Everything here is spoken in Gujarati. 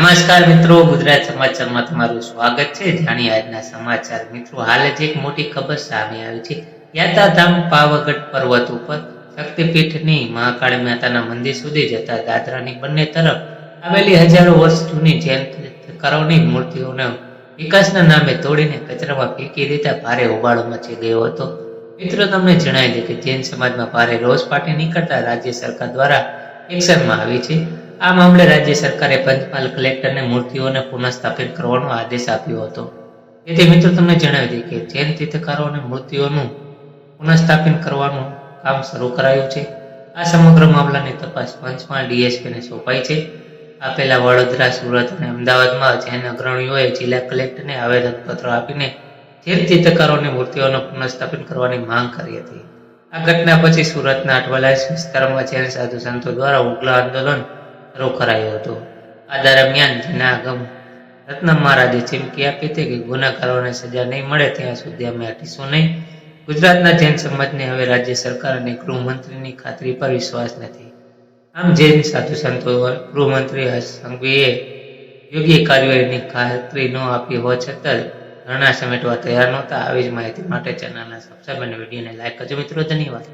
નમસ્કાર મિત્રો, ગુજરાત સમાચારમાં તમારું સ્વાગત છે. જાણીએ આજના સમાચાર. મિત્રો, હાલ જ એક મોટી ખબર સામે આવી છે. યાત્રાધામ પાવાગઢ પર્વત ઉપર શક્તિપીઠની મહાકાળી માતાના મંદિર સુધી જતા દાદરાની બંને તરફ આવેલી હજારો વર્ષ જૂની જૈન તીર્થંકરોની મૂર્તિઓને વિકાસના નામે તોડીને કચરામાં ફેંકી દેતા ભારે હોબાળો મચી ગયો હતો. મિત્રો, તમને જણાવી દે કે જૈન સમાજમાં ભારે રોષ પાટી નીકળતા રાજ્ય સરકાર દ્વારા એક્શનમાં આવી છે. આ મામલે રાજ્ય સરકારે પંચમહાલ કલેક્ટરને મૂર્તિઓને પુનઃસ્થાપિત કરવાનો આદેશ આપ્યો હતો. તેથી મિત્રો તમને જણાવી દઈએ કે જૈન તીર્થકારોની મૂર્તિઓનું પુનઃસ્થાપિત કરવાનું કામ શરૂ કરાયું છે. આ સમગ્ર મામલાની તપાસ પંચમહાલ ડીએસપીને સોંપાઈ છે. આ પહેલા વડોદરા, સુરત અને અમદાવાદમાં જૈન અગ્રણીઓએ જિલ્લા કલેક્ટરને આવેદનપત્ર આપીને જૈન તીર્થકારોની મૂર્તિઓનું પુનઃસ્થાપિત કરવાની માંગ કરી હતી. આ ઘટના પછી સુરતના અટવાલાઇસ વિસ્તારમાં જૈન સાધુ સંતો દ્વારા ઉગ્ર આંદોલન શરૂ હતું. આ દરમિયાન જેના રત્ન મહારાજે ચીમકી આપી હતી કે ગુનાકારોને સજા નહીં મળે ત્યાં સુધી અમે હટીશું નહીં. ગુજરાતના જૈન સમાજને હવે રાજ્ય સરકાર અને ગૃહમંત્રીની ખાતરી પર વિશ્વાસ નથી. આમ જૈન સાધુ સંતો ગૃહમંત્રી હર્ષ સંઘવીએ યોગ્ય કાર્યવાહીની ખાતરી ન આપી હોવા છતાં ધરણા સમેટવા તૈયાર નહોતા. આવી જ માહિતી માટે ચેનલના સબસ્ક્રાઈબ અને વિડીયોને લાઈક કરજો મિત્રો. ધન્યવાદ.